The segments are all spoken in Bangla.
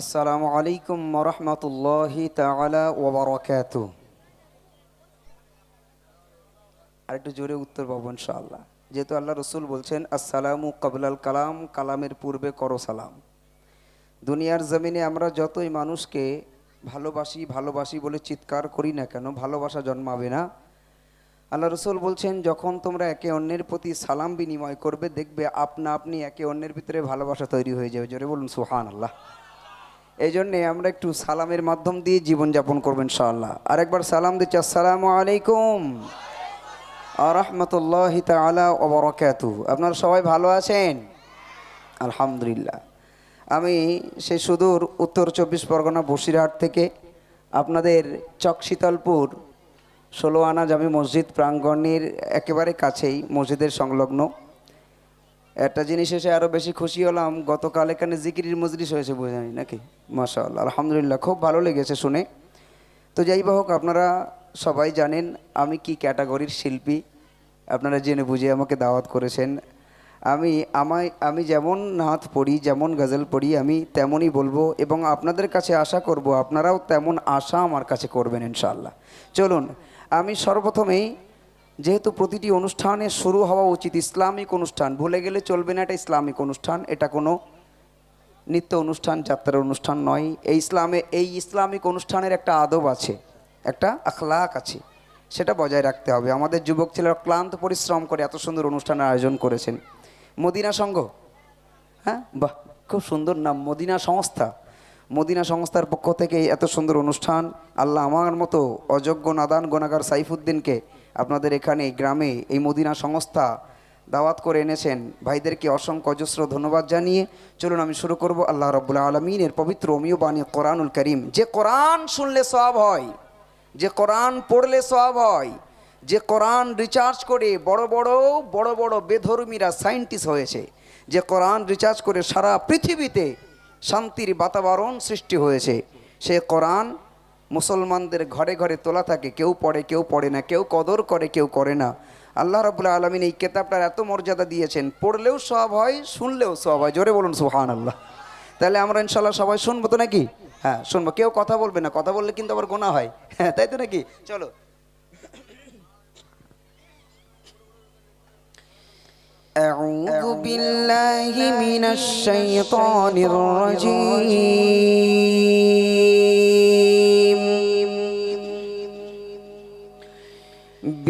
আসসালামু আলাইকুম রহমতুল্লাহি তাআলা ওবরাকাতু আরেকটু জোরে উত্তর পাবো ইনশাআল্লাহ। যেহেতু আল্লাহ রসুল বলছেন, আসসালামু কাবলাল কালাম, কালামের পূর্বে করো সালাম। দুনিয়ার জমিনে আমরা যতই মানুষকে ভালোবাসি ভালোবাসি বলে চিৎকার করি না কেন, ভালোবাসা জন্মাবে না। আল্লাহ রসুল বলছেন, যখন তোমরা একে অন্যের প্রতি সালাম বিনিময় করবে, দেখবে আপনা আপনি একে অন্যের ভিতরে ভালোবাসা তৈরি হয়ে যাবে। জোরে বলুন সুহান আল্লাহ এই জন্যে আমরা একটু সালামের মাধ্যম দিয়ে জীবনযাপন করবেন ইনশাআল্লাহ। আরেকবার সালাম দিচ্ছি, আসসালামু আলাইকুম আরহামতুল্লাহ তালা ওবরাকাতু আপনারা সবাই ভালো আছেন? আলহামদুলিল্লাহ। আমি সে সুদূর উত্তর চব্বিশ পরগনা বসিরহাট থেকে আপনাদের চকশীতলপুর ষোলো আনা জামি মসজিদ প্রাঙ্গণের একেবারে কাছেই মসজিদের সংলগ্ন একটা জিনিস এসে আরও বেশি খুশি হলাম, গতকাল এখানে জিকিরির মজলিস হয়েছে বোঝানি নাকি? মাশাআল্লাহ, আলহামদুলিল্লাহ, খুব ভালো লেগেছে শুনে। তো যাই হোক, আপনারা সবাই জানেন আমি কি ক্যাটাগরির শিল্পী, আপনারা জেনে বুঝে আমাকে দাওয়াত করেছেন। আমি, আমায়, আমি যেমন নাথ পড়ি, যেমন গজল পড়ি, আমি তেমনই বলব এবং আপনাদের কাছে আশা করব, আপনারাও তেমন আশা আমার কাছে করবেন ইনশাল্লাহ চলুন, আমি সর্বপ্রথমেই যেহেতু প্রতিটি অনুষ্ঠানে শুরু হওয়া উচিত ইসলামিক অনুষ্ঠান, ভুলে গেলে চলবে না এটা ইসলামিক অনুষ্ঠান, এটা কোনো নিত্য অনুষ্ঠান, যাত্রার অনুষ্ঠান নয়। এই ইসলামে, এই ইসলামিক অনুষ্ঠানের একটা আদব আছে, একটা আখলাক আছে, সেটা বজায় রাখতে হবে। আমাদের যুবক ছেলেরা ক্লান্ত পরিশ্রম করে এত সুন্দর অনুষ্ঠানের আয়োজন করেছেন। মদিনা সংঘ হ্যাঁ? বাহ, খুব সুন্দর নাম, মদিনা সংস্থা। মদিনা সংস্থার পক্ষ থেকে এত সুন্দর অনুষ্ঠান, আল্লাহ আমার মতো অযোগ্য, নাদান, গোনাগার সাইফুদ্দিনকে আপনাদের এখানে, গ্রামে এই মদিনা সংস্থা দাওয়াত করে এনেছেন। ভাইদেরকে অসংখ্য অজস্র ধন্যবাদ জানিয়ে চলুন আমি শুরু করব আল্লাহ রব্বুল্লা আলমিনের পবিত্র অমিয় বাণী কোরআনুল করিম। যে কোরআন শুনলে সব হয়, যে কোরআন পড়লে সব হয়, যে কোরআন রিচার্জ করে বড় বড় বড় বড় বেধর্মীরা সায়েন্টিস্ট হয়েছে, যে কোরআন রিচার্জ করে সারা পৃথিবীতে শান্তির বাতাবরণ সৃষ্টি হয়েছে, সে কোরআন মুসলমানদের ঘরে ঘরে তোলা থাকে কেউ পড়ে কেউ পড়ে না কেউ কদর করে কেউ করে না আল্লাহ রাবুল্লাহ আলমিন এই কেতাবটার এত মর্যাদা দিয়েছেন পড়লেও সব হয় শুনলেও সব হয় জোরে বলুন সুহান আল্লাহ তাহলে আমরা ইনশাল্লাহ সবাই শুনবো তো নাকি হ্যাঁ শুনবো কেউ কথা বলবে না কথা বললে কিন্তু আবার গোনা হয় হ্যাঁ তাই তো নাকি চলো أعوذ بالله من الشيطان الرجيم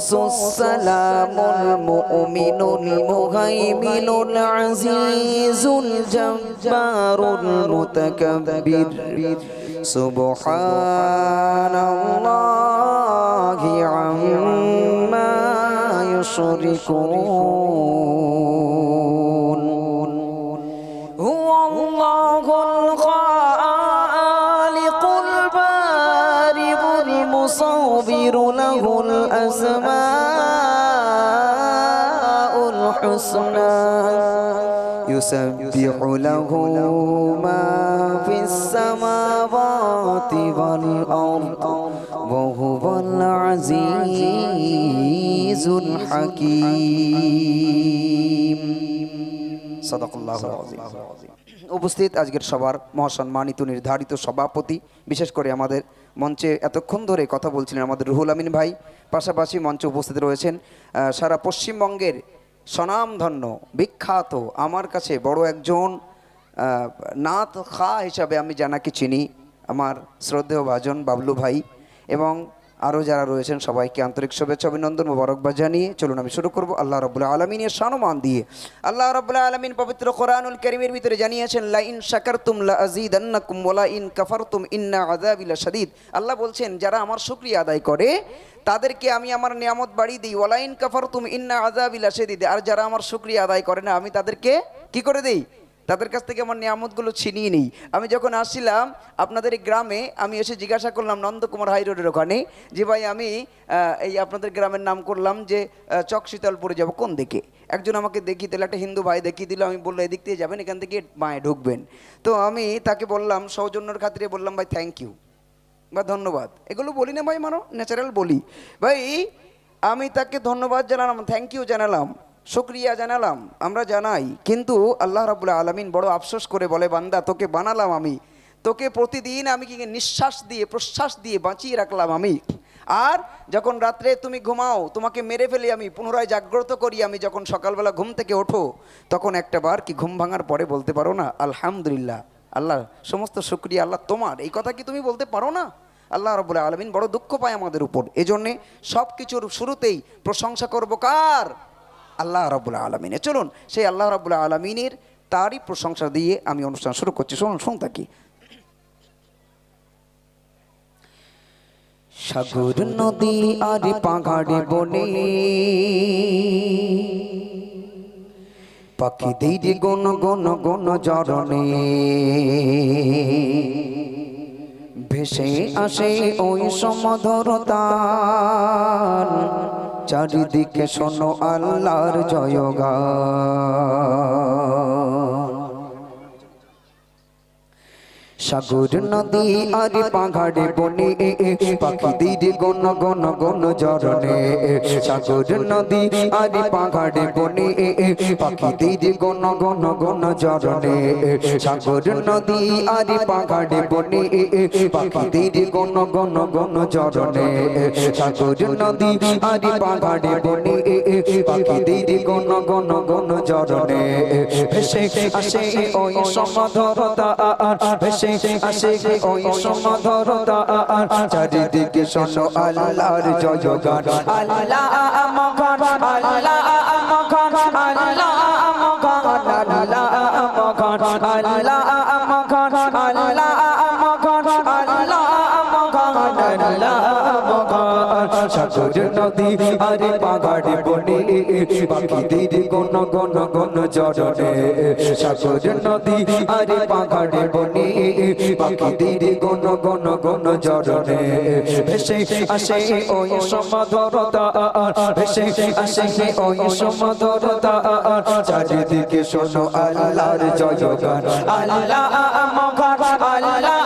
القدوس السلام المؤمن المهيمن العزيز الجبار المتكبر. سبحان الله عما يشركون. يسبح له ما في السماوات والأرض وهو العزيز الحكيم সদাকল্লাহ উপস্থিত আজকের সবার মহাসম্মানিত নির্ধারিত সভাপতি বিশেষ করে আমাদের মঞ্চে এতক্ষণ ধরে কথা বলছিলেন আমাদের রুহুল আমিন ভাই পাশাপাশি মঞ্চে উপস্থিত রয়েছেন আহ, সারা পশ্চিমবঙ্গের স্বনামধন্য বিখ্যাত, আমার কাছে বড় একজন নাথ খা হিসাবে আমি জানাকে চিনি, আমার শ্রদ্ধেয় ভাজন বাবলু ভাই, এবং আরও যারা রয়েছেন, সবাইকে আন্তরিক শুভেচ্ছা, অভিনন্দন, মোবারকবাদ জানিয়ে চলুন আমি শুরু করব আল্লাহ রবুল্লাহ আলমিনের সানুমান দিয়ে। আল্লাহ রবুল্লাহ আলমিন পবিত্র কোরআনুল করিমের ভিতরে জানিয়েছেন লা ইন শাকারতুম লা আযীদান্নাকুম ওয়া ইন কাফারতুম ইন্না আযাবি লাশাদীদ। আল্লাহ বলছেন, যারা আমার শুকরিয়া আদায় করে, তাদেরকে আমি আমার নিয়ামত বাড়িয়ে দিই। ওয়ালাইন কাফারতুম ইন্না আযাবি লাশাদীদ। আর যারা আমার শুকরিয়া আদায় করে না, আমি তাদেরকে কি করে দেই? তাদের কাছ থেকে আমার নিয়ামতগুলো ছিনিয়ে নিই। আমি যখন আসছিলাম আপনাদের এই গ্রামে, আমি এসে জিজ্ঞাসা করলাম, নন্দকুমার রোডের ওখানে, যে ভাই আমি এই আপনাদের গ্রামের নাম করলাম যে চক শীতলপুরে যাব কোন দিকে? একজন আমাকে দেখিয়ে দিল একটা হিন্দু ভাই দেখিয়ে দিল, আমি বলল, এদিক দিয়ে যাবেন, এখান থেকে মায়ে ঢুকবেন। তো আমি তাকে বললাম, সৌজন্যর খাতিরে বললাম, ভাই থ্যাংক ইউ বা ধন্যবাদ। এগুলো বলি না ভাই, মানো ন্যাচারাল বলি। ভাই, আমি তাকে ধন্যবাদ জানালাম থ্যাংক ইউ জানালাম। শুক্রিয়া জানালাম, আমরা জানাই, কিন্তু আল্লাহ রাবুল্লাহ আলমিন বড় আফসোস করে বলে, বান্দা, তোকে বানালাম আমি। তোকে প্রতিদিন আমি কি নিঃশ্বাস দিয়ে, প্রশ্বাস দিয়ে বাঁচিয়ে রাখলাম আমি। আর যখন রাত্রে তুমি ঘুমাও, তোমাকে মেরে ফেলি আমি, পুনরায় জাগ্রত করি আমি যখন সকালবেলা ঘুম থেকে ওঠো, তখন একটা বার কি ঘুম ভাঙার পরে বলতে পারো না, আলহামদুলিল্লাহ, আল্লাহ, সমস্ত শুক্রিয়া, আল্লাহ তোমার। এই কথা কি তুমি বলতে পারো না? আল্লাহ রবুল্লাহ আলমিন বড় দুঃখ পায় আমাদের উপর। এজন্যে সব কিছুর শুরুতেই প্রশংসা করব কার? আল্লাহ রবুল্লাহ আলমিনে। চলুন, সেই আল্লাহ রবুল্লাহ আলমিনের তারই প্রশংসা দিয়ে আমি অনুষ্ঠান শুরু করছি। শুনুন শুন থাকি সাগর নদী আর পাহাড়ে বনে পাখিদের গণ গণ গণ জরনে ভেসে আসে ওই সমধরতান চারিদিকে শোনো আল্লাহর জয়গান। সাগর নদী আর পাহাড়ে বনে, পাখিদের গণ গণ গণ জরনে সাগর নদী আর পাহাড়ে বনে, পাখিদের গণ গণ গণ জরনে সাগর নদী আর পাহাড়ে বনে, পাখিদের গণ গণ গণ জরনে সাগর নদী আর পাহাড়ে বনে, পাখিদের গণ গণ গণ জরনে ভেসে আসে ওই সমাধরতা, ভেসে আসে ওই সমাধরতা চারিদিকে শোনো আল্লাহর জয়গান আল্লাহ আমগান আল্লাহ আমগান আল্লাহ আমগান আল্লাহ আমগান আল্লাহ বনে পাখিদের গণ গণ গণ জরনে সাগর নদী আরে পাহাড়ে বনে পাখিদের গণ গণ গণ জরনে ভেসে আসে ওই সমাধরতা ভেসে আসে ওই সমাধরতা চারিদিকে শোনো আল্লাহর জয়গান। আল্লাহ আমগান আল্লাহ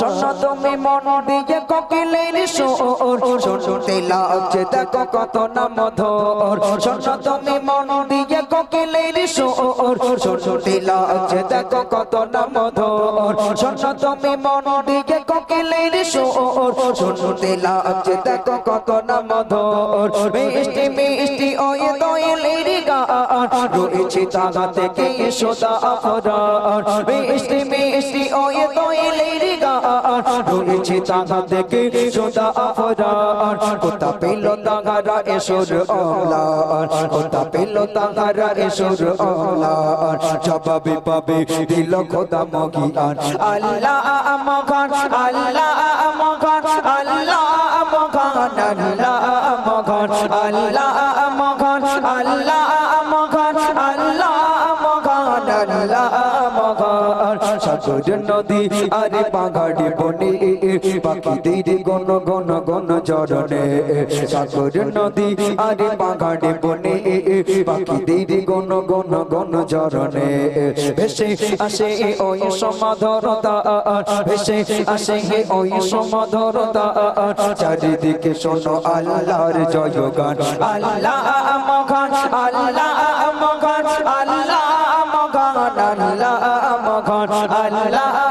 শোনো তুমি মন দিয়ে কোকিলের সুর। শুনতে লাগছে দেখো কত না মধুর শোনো তুমি মন দিয়ে কোকিলের সুর। শুনতে লাগছে দেখো কত না মধুর শোনো তুমি মন দিয়ে কোকিলের সুর। শুনতে লাগছে দেখো কত না মধুর মিষ্টি মিষ্টি ওই দোয়েলের গান। রয়েছে তাগা থেকে সোদা আফরান মিষ্টি মিষ্টি ওই দোয়েলের গান। রয়েছে তাগা থেকে সোদা আফরান কোথা পেল তাগারা এসর অলান। কোথা পেল তাগারা এসর অলান। জবাবে পাবে দিল খোদা মগিয়ান। আল্লাহ আমগান আল্লাহ আমগান আল্লাহ আমগান আল্লাহ আমগান আল্লাহ সাগর নদী, আরে পাহাড়ে বনে, পাখিদের গণ গণ গণ জরনে সাগর নদী, আরে পাহাড়ে বনে, পাখিদের গণ গণ গণ জরনে ভেসে আসে ওই সমাধরতা, ভেসে আসে ওই সমাধরতা। চারিদিকে শোনো আল্লাহর আল্লাহ আমগান আল্লাহ আমগান আল্লাহ আমগান আল্লাহ আল্লাহ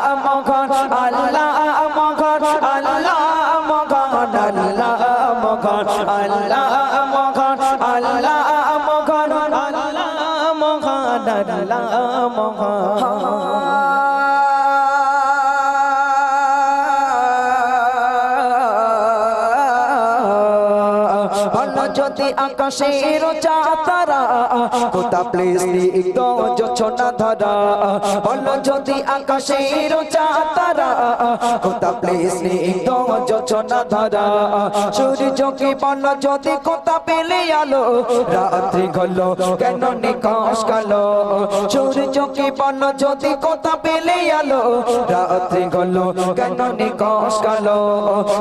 বলো যদি আকাশের চাতারা কোথা প্লিজ নিগ্ধ যোছনা ধরা। বলো যদি আকাশের চাতারা কোথা ধরা। সূর্যকে বলো যদি কোথা পেলে আলো, রাত্রি হলো কেন নিকাশ বলো যদি কোথা পেলে আলো, রাত্রি হলো কেন নিকাশ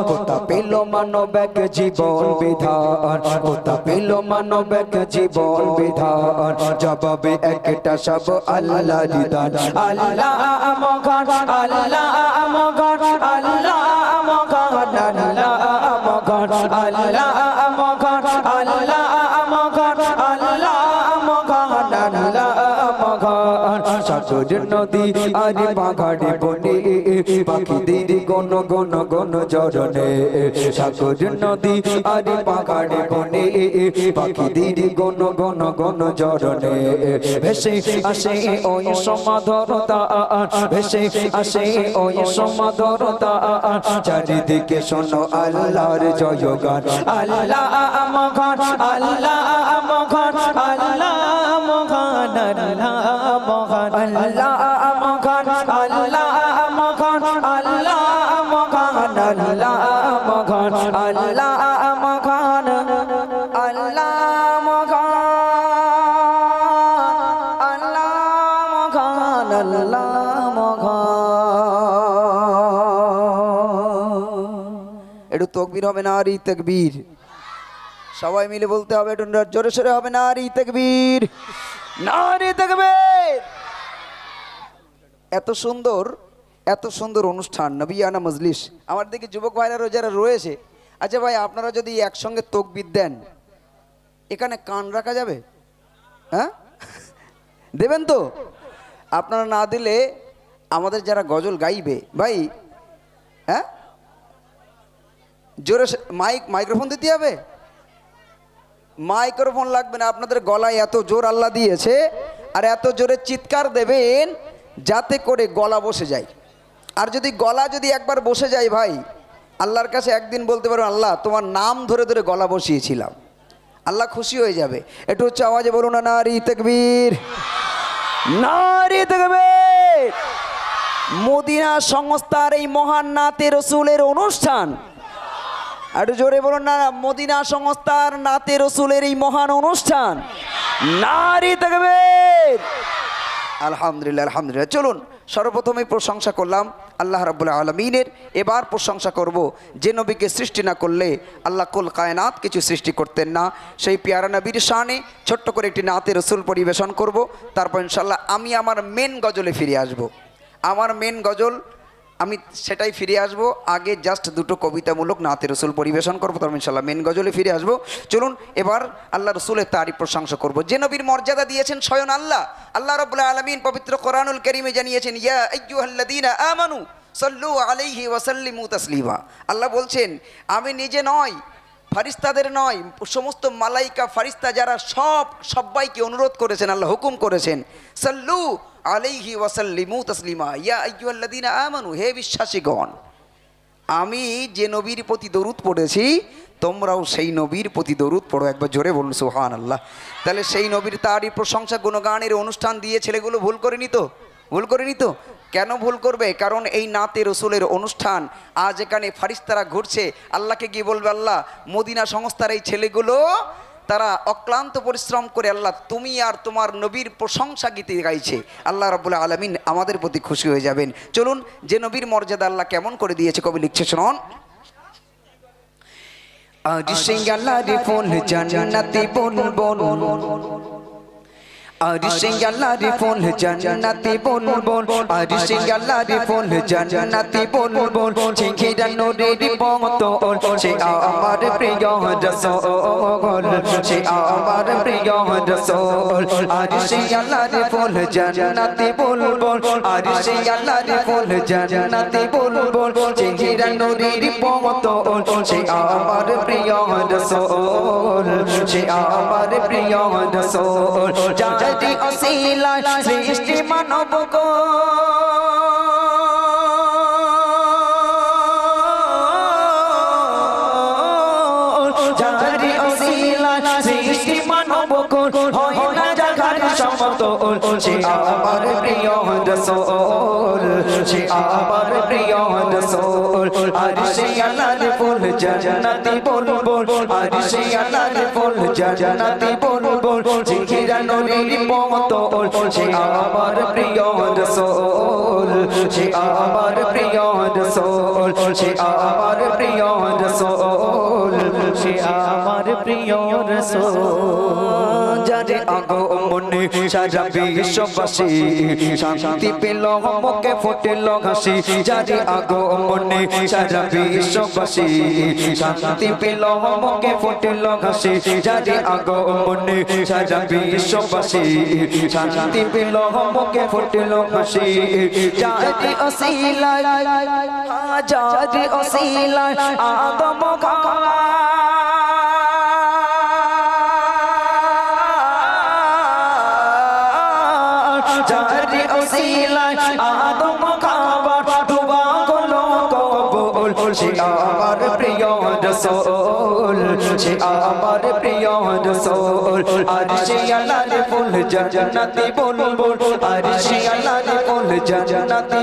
কোথা জীবন বিধান। কোথা পেল মানব এক জীবন বিধান। জবাবে একটা সব আল্লাহ দিদান। আল্লাহ মগান আল্লাহ মগান আল্লাহ মগান আল্লাহ মগান আল্লাহ মগান আল্লাহ মগান আল্লাহ মগান আল্লাহ মগান সাগর নদী আর পাহাড়ে বনে পাখিদের গণ গণ গণ জরনে সাগর নদী আর পাহাড়ে বনে। পাখিদের গণ গণ গণ জরনে ভেসে আসে ওই সমাধরতা ভেসে আসে ওই সমাধরতা চারিদিকে শোনো আল্লাহর জয়গান। আল্লাহ মগান আল্লাহ মগান আল্লাহ তকবীর হবে না আর ই তকবীর। সবাই মিলে বলতে হবে জোরে সোরে হবে না আর ই তকবীর। না রে তকবীর! এত সুন্দর এত সুন্দর অনুষ্ঠান নবিয়ানা মজলিস। আমার দিকে যুবক ভাইরারও যারা রয়েছে আচ্ছা ভাই, আপনারা যদি একসঙ্গে তকবির দেন, এখানে কান রাখা যাবে? হ্যাঁ? দেবেন তো? আপনারা না দিলে আমাদের যারা গজল গাইবে, ভাই হ্যাঁ? জোরে মাইক, মাইক্রোফোন দিতে হবে? মাইক্রোফোন লাগবে না, আপনাদের গলায় এত জোর আল্লাহ দিয়েছে, আর এত জোরে চিৎকার দেবেন যাতে করে গলা বসে যায়। আর যদি গলা যদি একবার বসে যায় ভাই, আল্লাহর কাছে একদিন বলতে পারো, আল্লাহ, তোমার নাম ধরে ধরে গলা বসিয়েছিলাম। আল্লাহ খুশি হয়ে যাবে। একটু হচ্ছে আওয়াজে বলুন না নারী তকবীর। নারী তকবীর! মদিনা সংস্থার এই মহান নাতে রসুলের অনুষ্ঠান একটু জোরে বলুন না, মদিনা সংস্থার নাতে রসুলের এই মহান অনুষ্ঠান। নারী থাকবে আলহামদুলিল্লাহ আলহামদুলিল্লাহ। চলুন, সর্বপ্রথমে প্রশংসা করলাম আল্লাহ রাবুল্লাহ আলমিনের। এবার প্রশংসা করব যে নবীকে সৃষ্টি না করলে আল্লাহ কুল কায়নাত কিছু সৃষ্টি করতেন না। সেই পিয়ারা নবীর শানে ছোট্ট করে একটি নাতে রসুল পরিবেশন করব। তারপর ইনশাল্লাহ আমি আমার মেন গজলে ফিরে আসব। আমার মেন গজল আমি সেটাই ফিরে আসব। আগে জাস্ট দুটো কবিতামূলক নাতে রসুল পরিবেশন করব, তারপর ইনশাল্লাহ মেন গজলে ফিরে আসব। চলুন, এবার আল্লাহ রসুলের তারই প্রশংসা করব। যে নবীর মর্যাদা দিয়েছেন স্বয়ং আল্লাহ। আল্লাহ রবুল্লা আলমিন পবিত্র কোরআনুল করিমে জানিয়েছেন, ইয়া সল্লু আলাইহি ওয়াসাল্লিমু তাসলিমা। আল্লাহ বলছেন, আমি নিজে নয় ফারিস্তাদের নয়, সমস্ত মালাইকা ফারিস্তা যারা সব সবাইকে অনুরোধ করেছেন, আল্লাহ হুকুম করেছেন। সাল্লু আলাইহি ওয়াসাল্লিমু তাসলিমা, ইয়া আইয়ুহাল্লাযীনা আমানু, হে বিশ্বাসীগণ, আমি যে নবীর প্রতি দরুদ পড়েছি, তোমরাও সেই নবীর প্রতি দরুদ পড়ো। একবার জোরে বলুন সুহান আল্লাহ তাহলে সেই নবীর তারই প্রশংসা, গুণগানের অনুষ্ঠান দিয়ে ছেলেগুলো ভুল করেনি তো? ভুল করেনি তো? কেন ভুল করবে? কারণ এই নাতে রসুলের অনুষ্ঠান, আজ এখানে ফারিস্তারা ঘুরছে, আল্লাহকে গিয়ে বলবে আল্লাহ? মদিনা সংস্থার এই ছেলেগুলো, তারা অক্লান্ত পরিশ্রম করে আল্লাহ, তুমি আর তোমার নবীর প্রশংসা গীতে গাইছে। আল্লাহ রাবুল্লাহ আলমিন আমাদের প্রতি খুশি হয়ে যাবেন। চলুন, যে নবীর মর্যাদা আল্লাহ কেমন করে দিয়েছে কবি লিখছে, শুনুন। আজ সিঙ্গালারি ফুল জান্নাতি বন আরিশিয়ালারি ফুল জান্নাতি বল বল আরিশিয়ালারি ফুল জান্নাতি বল বল চিখিরা নূরের পতল সে আমার প্রিয় রসল সে আমার প্রিয় রসল আরিশিয়ালারি ফুল জান্নাতি বল আরিশিয়ালারি ফুল জান্নাতি বল বল চিখিরা নূরের সে আমার প্রিয় রসল সে আমার প্রিয় রসল তারি অশিলায় সৃষ্টি মানব গো। যারি অশিলায় সৃষ্টি মানব গো, হয় না জাগার সমতল, সে আমার প্রিয় রসো সে আমার প্রিয় রসোল আর সে আল্লাহর ফুল জান্নাতি বলব আর সে আল্লাহর ফুল জান্নাতি বলব জিহিরা নূরের মতল, সে আমার প্রিয় রসোল সে আমার প্রিয় রসোল সে আমার প্রিয় রসোল সে আমার প্রিয় রসোল। যারে আগো মনে সারা বিশ্ববাসী শান্তি পেল, মুখে ফুটেল হাসি। যারে আগো মনে সারা বিশ্ববাসী শান্তি পেল, মুখে ফুটেল হাসি। যারে আগো মনে সারা বিশ্ববাসী শান্তি পেল, মুখে ফুটেল হাসি। যারে অসিলা যারে অসিলা আদম যারে সে আমার প্রিয় রসূল। আর আল্লাহর ফুল জান্নাতি বলব আর আল্লাহর ফুল জান্নাতি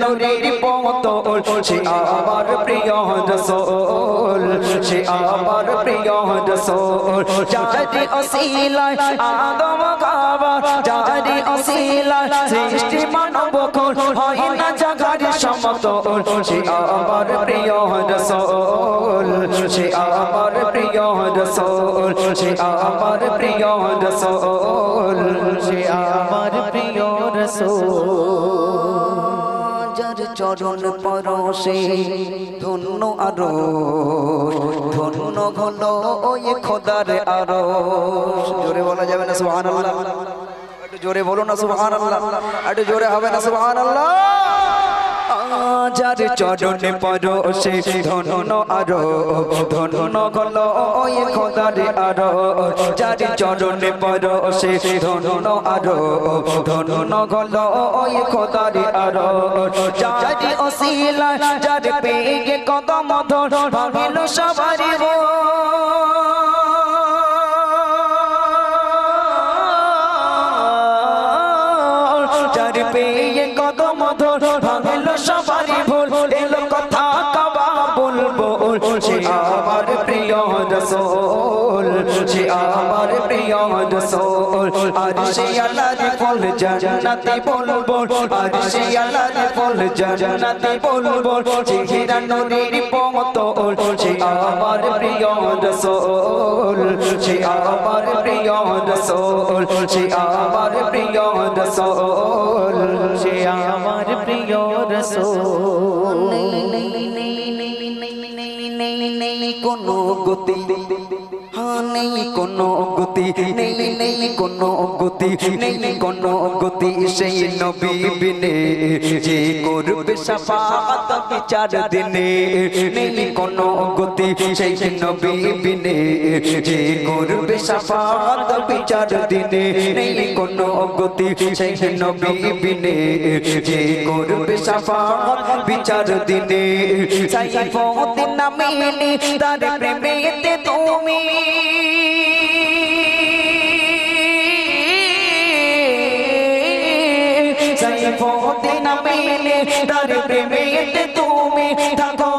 নূরের পতল, সে আমার প্রিয় রসূল। সে আমার প্রিয় রসূল। যারে অসিলায় আদম খাবার যারে অসিলায় সৃষ্টি মানব কোন হয় না সমতল, সে আমার প্রিয় রসূল, সে আমার প্রিয় রসূল, সে আমার প্রিয় রসূল, সে আমার প্রিয় রসূল। যার চরণ পরশে ধন্য আরও, ধন্য ঘন ওই খোদার আরও। জোরে বলা যাবে না একটু জোরে বলো না, সুবহানাল্লাহ। একটু জোরে হবে না, সুবহানাল্লাহ। যার চরণে পরশে ধন্য আরও ধন্য গল ওই খোদারে আরও যার চরণে পরশে ধন্য আরও ধন্য গল ওই খোদারে আরও যার অসিলা যার পেয়ে কদম ধর ভাবিল সবারই সে আল্লাহর ফুল কোনো গতি হ্যাঁ নেই কোনো গতি, নেই নেই কোনো গতি, নেই কোনো গতি সেই নবী বিনে। যে করবে সাফাত বিচার দিনে, নেই কোনো গতি সেই নবী বিনে। যে করবে সাফাত বিচার দিনে, নেই কোনো গতি সেই নবী বিনে। যে করবে সাফাত বিচার দিনে সাইফুদ্দিন নামে তার প্রেমেতে তুমি। তার প্রেমেতে তুমি থাকো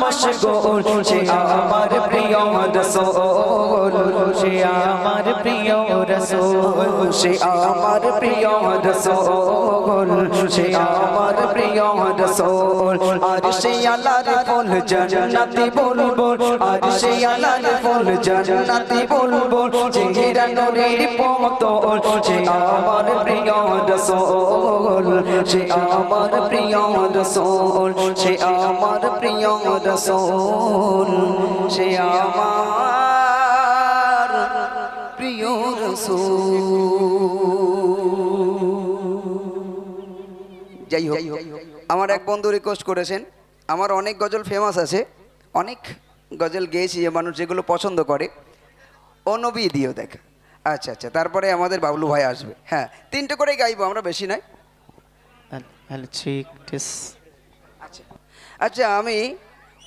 মশগুল সে আমার প্রিয় রসূল, সে আমার প্রিয় রসূল, সে আমার প্রিয় রসূল, সে আমার প্রিয় রসূল। আর সে আল্লাহর ফুল জান্নাতি বলব আর সে আল্লাহর ফুল জান্নাতি বলব চেহারা নূরের পতল, সে আমার প্রিয় রসূল, সে আমার প্রিয় রসূল, সে আমার প্রিয় সে আমার প্রিয় যাই হোক, আমার এক বন্ধু রিকোয়েস্ট করেছেন। আমার অনেক গজল ফেমাস আছে। অনেক গজল গেয়েছি যে মানুষ যেগুলো পছন্দ করে। ও নবী দিও দেখা। আচ্ছা আচ্ছা তারপরে আমাদের বাবলু ভাই আসবে। হ্যাঁ তিনটে করেই গাইবো, আমরা বেশি নয়। I'll check this. আচ্ছা আচ্ছা আমি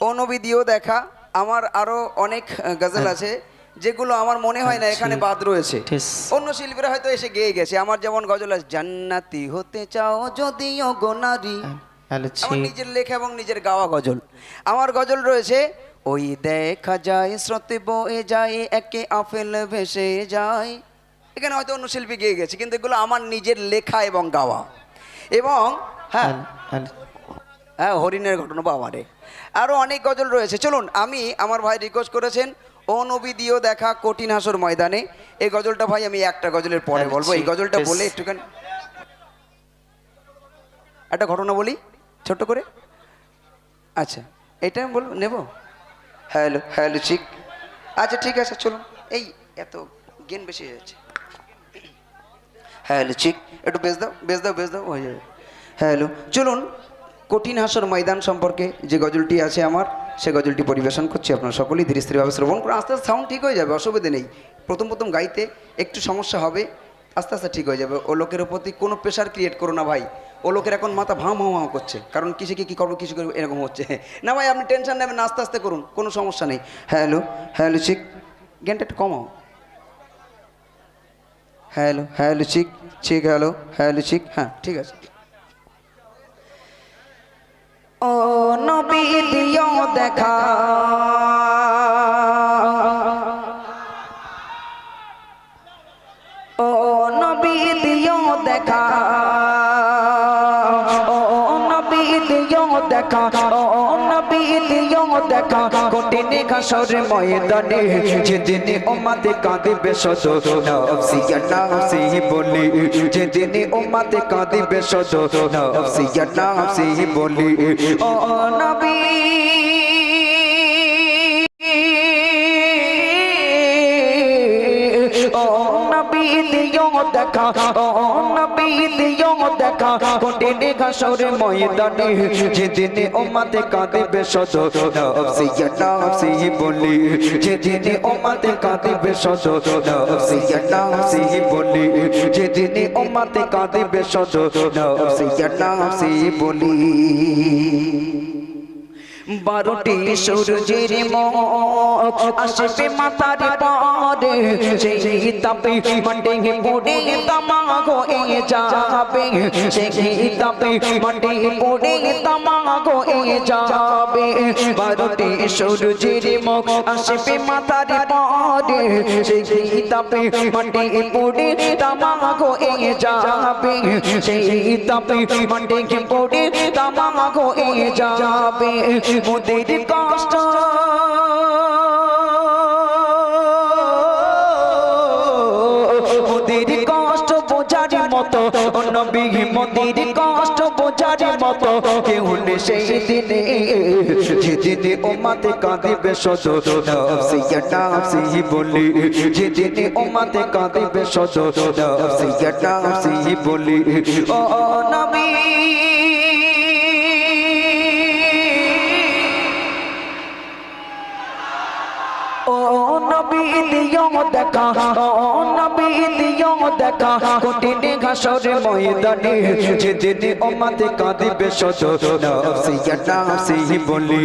ও নবী দেখা আমার আরও অনেক গজল আছে যেগুলো আমার মনে হয় না এখানে বাদ রয়েছে। অন্য শিল্পীরা হয়তো এসে গেয়ে গেছে। আমার যেমন গজল আছে জান্নাতি হতে চাও যদিও গোনারি আমার নিজের লেখা এবং নিজের গাওয়া গজল। আমার গজল রয়েছে ওই দেখা যায় স্রোতে বয়ে যায় একে আপেল ভেসে যায়। এখানে হয়তো অন্য শিল্পী গেয়ে গেছে কিন্তু এগুলো আমার নিজের লেখা এবং গাওয়া। এবং হ্যাঁ হ্যাঁ হরিণের ঘটনা বাবারে আরও অনেক গজল রয়েছে। চলুন আমি আমার ভাই রিকোয়েস্ট করেছেন ও নবী দিও দেখা কঠিন হাসর ময়দানে। এই গজলটা ভাই আমি একটা গজলের পরে হ্যাঁ, বলব। এই গজলটা বলে একটুখানি একটা ঘটনা বলি ছোট্ট করে? আচ্ছা এটা আমি বলব নেব? হ্যালো হ্যালো চিক আচ্ছা ঠিক আছে চলুন। এই এত গেন বেশি হয়ে যাচ্ছে। হ্যালো চিক একটু বেচ দাও বেচ দাও বেচ দাও হয়ে যাবে। হ্যালো চলুন। কঠিন হাসর ময়দান সম্পর্কে যে গজলটি আছে আমার, সে গজলটি পরিবেশন করছি আপনারা সকলেই। ধীরে স্থিরভাবে শ্রবণ করুন। আস্তে আস্তে সাউন্ড ঠিক হয়ে যাবে, অসুবিধে নেই। প্রথম প্রথম গাইতে একটু সমস্যা হবে, আস্তে আস্তে ঠিক হয়ে যাবে। ও লোকের প্রতি কোনো প্রেশার ক্রিয়েট করো না ভাই। ও লোকের এখন মাথা ভাঁ ভাঁ ভাঁ করছে। কারণ কিসে কি, কী করব, কিছু করব, এরকম হচ্ছে। না ভাই, আপনি টেনশন নেবেন না, আস্তে আস্তে করুন, কোনো সমস্যা নেই। হ্যালো হ্যালো চিক জ্ঞানটা একটু কমাও। Hello hello check check, hello hello check হ্যাঁ ঠিক আছে। ও নবী দিও দেখা। ও নবী দিও দেখা। ও নবী দিও দেখা। ও দেখা কঠিন ঘাসর ময়দানে। যেদিন ওমাতে কাঁদিবে শত নফসিয়া নফসি বলি। যেদিন ওমাতে কাঁদিবে শত নফসিয়া নফসি বলি। ও নবী! দেখা। নবী, দিও দেখা। কঠিন ঘাসর ময়দানে যেদিন ওমাতে কাঁদিবে শত নফসিয়া নফসি বলি। যেদিন ওমাতে কাঁদিবে শত নফসিয়া নফসি বলি। যেদিন ওমাতে কাঁদিবে শত নফসিয়া নফসি বলি। বারোটি সূর্যের মুখ আসবে মাথার পরে। সেই তাপে মাটি পড়ে তামাগো এ যাবে সেই তাপে মাটি পড়ে তামাগো এ যাবে বারোটি সূর্যের মুখ আসবে মাথার পরে সেই তাপে মাটি পড়ে তামাগো এ যাবে সেই তাপে মাটি পড়ে তামাগো এ যাবে মোদের কষ্ট মতো। নবী মোদির কষ্ট বোঝার মতো। কেউ সেই দিনে যেদিনে ও মাতে কাঁদিবে শত নফসিয়া নফসি বলি। যেদিনে ও মাতে কাঁদিবে শত নফসিয়া নফসি বলি। ও নবী নবী দিও দেখা ও নবী দিও দেখা কঠিন ঘাসর ময়দানে যেদিন ওমাতে কাঁদিবে শত নফসিয়া নফসি বলি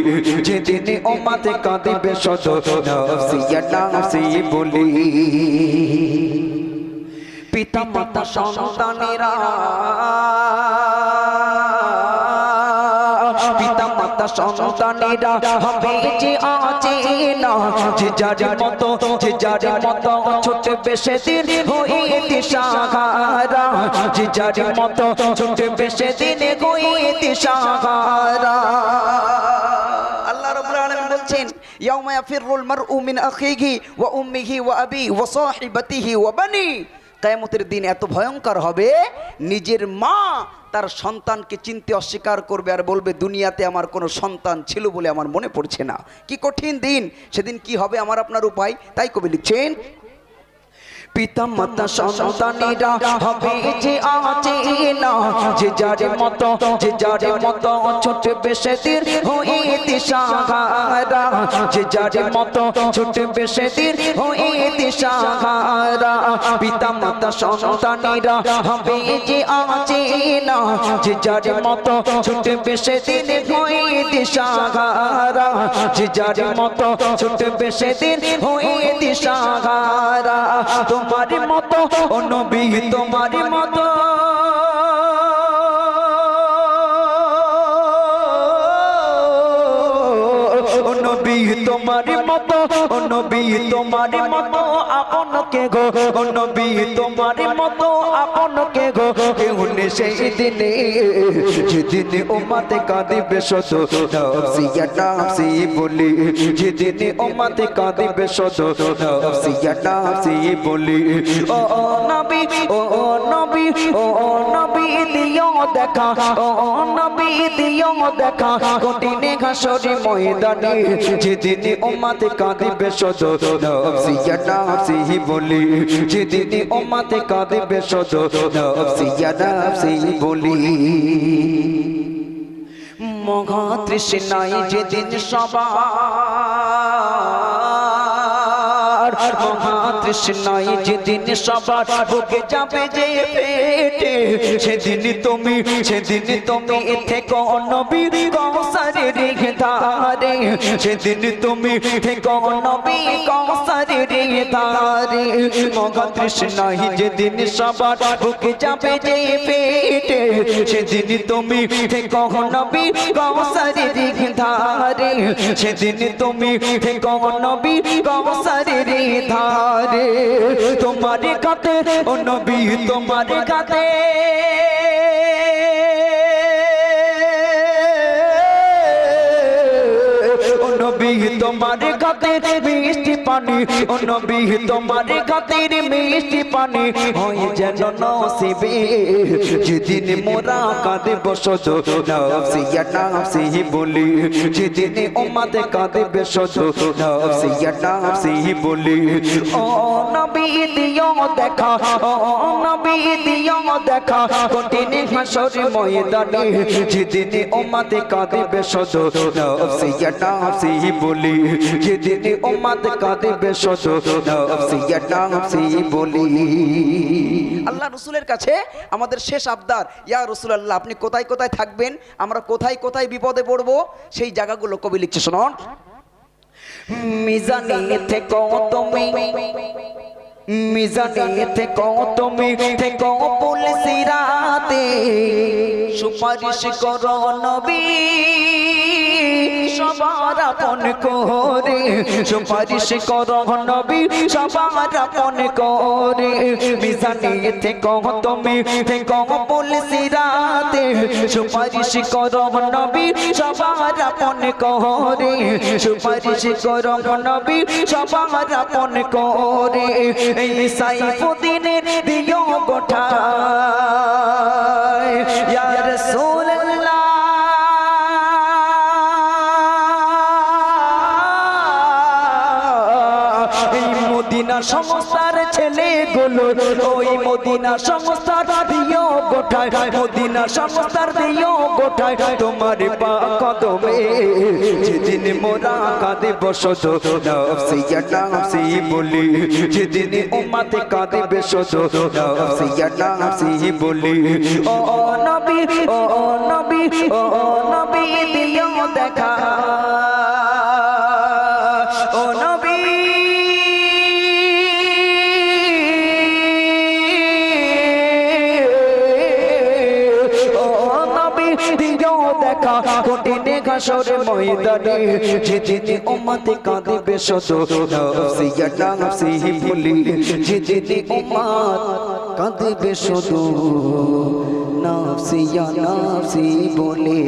যেদিন ওমাতে কাঁদিবে শত নফসিয়া নফসি বলি পিতা মাতা সন্তানেরা মাতা সন্তানেরা হবে যে আছে না। যে যার মতো, যে যার মতো ছোট বেশে দিন হইতে সাহারা। যে যার মতো ছোট বেশে দিন হইতে সাহারা। আল্লাহ রাব্বুল আলামিন বলছেন, ইয়াউমা ইয়াফিরুল মারউ মিন আখিহি কিয়ামতের দিন এত ভয়ঙ্কর হবে, নিজের মা তার সন্তানকে চিনতে অস্বীকার করবে আর বলবে, দুনিয়াতে আমার কোনো সন্তান ছিল বলে আমার মনে পড়ছে না। কি কঠিন দিন। সেদিন কি হবে আমার আপনার উপায়? তাই কবি লিখছেন পিতা মাতা সন্তানেরা হবে যে আছে না যে যারে মতো যে যারে মতো ছোট বেশে তীর হয়ে দিশাহারা যে যারে মতো ছোট বেশে তীর হয়ে দিশাহারা পিতা মাতা সন্তানেরা হবে যে আছে না যে যারে মতো ছোট বেশে তীর হয়ে দিশাহারা যে যারে মতো ছোট বেশে তীর হয়ে দিশাহারা। তোমার মতো ও নবী তোমার মতো। নবী তোমার মতো। ও নবী, তোমার মতো আপন কে গো? ও নবী, তোমার মতো আপন কে গো? কেউ সেই দিনে। যেদিনে উম্মতে কাঁদিবে শত বলি। যেদিনে উম্মতে কাঁদিবে শত নফসিয়া নফসি বলি। ও নবী ও নবী, ও ও নবী দিও দেখা, ও নবী দিও দেখা কঠিনে ঘাসরি ময়দানে যেদিনে উম্মতে কাঁদিবে শত নফসিয়া নফসি বলি, যেদিনে উম্মতে কাঁদিবে শত নফসিয়া নফসি বলি। মহা তৃষ্ণায় যেদিন সবার তৃষ্ণায় যেদিন সবার বুকে যাবে যে পেটে সেদিন তুমি সেদিন তুমি থেকে নবী কৌসারে রেখে ধারে সেদিন তুমি যেদিন সবার বুকে যাবে যে পেটে সেদিন তুমি থেকে নবী সেদিন তুমি থেকে নবী তোমার কাতে ও নবী, তোমার কাতে ও নবী তোমার কাতে মিষ্টি পানি, ও নবী, তোমার কাতের মিষ্টি পানি হয় যেন নসিবে। যেদিন মোরা কাঁদে বসত নফসিয়া নফসি বলি। যেদিন উম্মাতে কাঁদে বসত নফসিয়া নফসি বলি। ও নবী, দিও দেখা, ও নবী, দিও দেখা, কঠিন হাসর ময়দানে। যেদিন উম্মাতে কাঁদে বসত নফসিয়া নফসি বলি। রসুলের কাছে আমাদের শেষ আবদার, ইয়া রসুল আল্লাহ আপনি কোথায় কোথায় থাকবেন? আমরা কোথায় কোথায় বিপদে পড়ব? সেই জায়গাগুলো কবি লিখছে, শোনন। মিজানে থেকে তুমি, মিজানে থেকে তুমি, থেকে পুলিশ রাতে সুপারিশ করো নবী। সবার আপন করে, সুপারিশ করো নবী, সবার আপন করে। মিজানে থেকে, তুমি থেকে পুলিশ রাতে সুপারিশ করো নবী, সবার আপন করে। সুপারিশ করো নবী, সবার আপন করে। এই সাইফুদ্দিনের দিও গোঠা ইয়া রাসূলুল্লাহ সংস্থার ছেলেগুলো ওই মদিনা সংস্থার দিও গোঠায় মদিনা সংস্থার দিও গোঠায় তোমার পা কদমে যেদিন মোরা কাঁদে বসত নফসিয়া নফসি বলি। যেদিন উম্মাতে কাঁদে বসত নফসিয়া নফসি বলি। ও নবী ও নবী ও নবী, দিও দেখা। ঘাসর ময়দানে যেদিন উম্মতে কাঁদিবে শত নফসিয়া নফসি বলি যেদিন উম্মত কাঁদিবে শত নফসিয়া নফসি বলে